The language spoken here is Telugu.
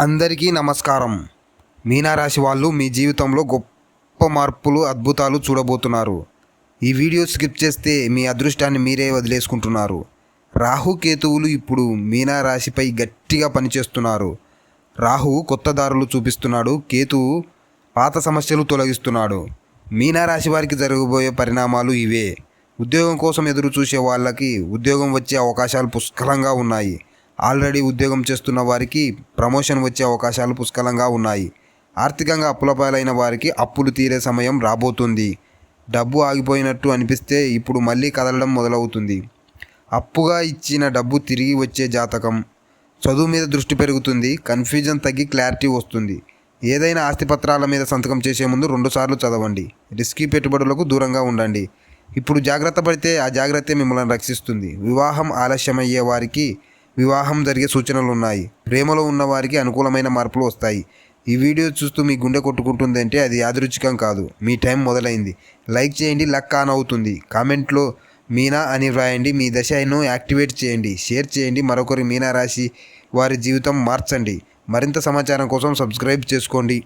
అందరికీ నమస్కారం. మీనారాశి వాళ్ళు మీ జీవితంలో గొప్ప మార్పులు అద్భుతాలు చూడబోతున్నారు. ఈ వీడియో స్కిప్ చేస్తే మీ అదృష్టాన్ని మీరే వదిలేసుకుంటున్నారు. రాహు కేతువులు ఇప్పుడు మీనారాశిపై గట్టిగా పనిచేస్తున్నారు. రాహు కొత్త దారులు చూపిస్తున్నాడు. కేతువు పాత సమస్యలు తొలగిస్తున్నాడు. మీనారాశి వారికి జరగబోయే పరిణామాలు ఇవే. ఉద్యోగం కోసం ఎదురు చూసే వాళ్ళకి ఉద్యోగం వచ్చే అవకాశాలు పుష్కలంగా ఉన్నాయి. ఆల్రెడీ ఉద్యోగం చేస్తున్న వారికి ప్రమోషన్ వచ్చే అవకాశాలు పుష్కలంగా ఉన్నాయి. ఆర్థికంగా అప్పులపాలైన వారికి అప్పులు తీరే సమయం రాబోతుంది. డబ్బు ఆగిపోయినట్టు అనిపిస్తే ఇప్పుడు మళ్ళీ కదలడం మొదలవుతుంది. అప్పుగా ఇచ్చిన డబ్బు తిరిగి వచ్చే జాతకం. చదువు మీద దృష్టి పెరుగుతుంది. కన్ఫ్యూజన్ తగ్గి క్లారిటీ వస్తుంది. ఏదైనా ఆస్తిపత్రాల మీద సంతకం చేసే ముందు రెండుసార్లు చదవండి. రిస్కీ పెట్టుబడులకు దూరంగా ఉండండి. ఇప్పుడు జాగ్రత్త పడితే ఆ జాగ్రత్త మిమ్మల్ని రక్షిస్తుంది. వివాహం ఆలస్యమయ్యే వారికి వివాహం జరిగే సూచనలు ఉన్నాయి ప్రేమలో ఉన్నవారికి అనుకూలమైన మార్పులు వస్తాయి. ఈ వీడియో చూస్తూ మీ గుండె కొట్టుకుంటుందంటే అది యాదృచ్ఛికం కాదు. మీ టైం మొదలైంది. లైక్ చేయండి లక్ ఆన్ అవుతుంది. కామెంట్లో మీనా అని వ్రాయండి మీ దశను యాక్టివేట్ చేయండి. షేర్ చేయండి మరొకరి మీనా రాశి వారి జీవితం మార్చండి. మరింత సమాచారం కోసం సబ్స్క్రైబ్ చేసుకోండి.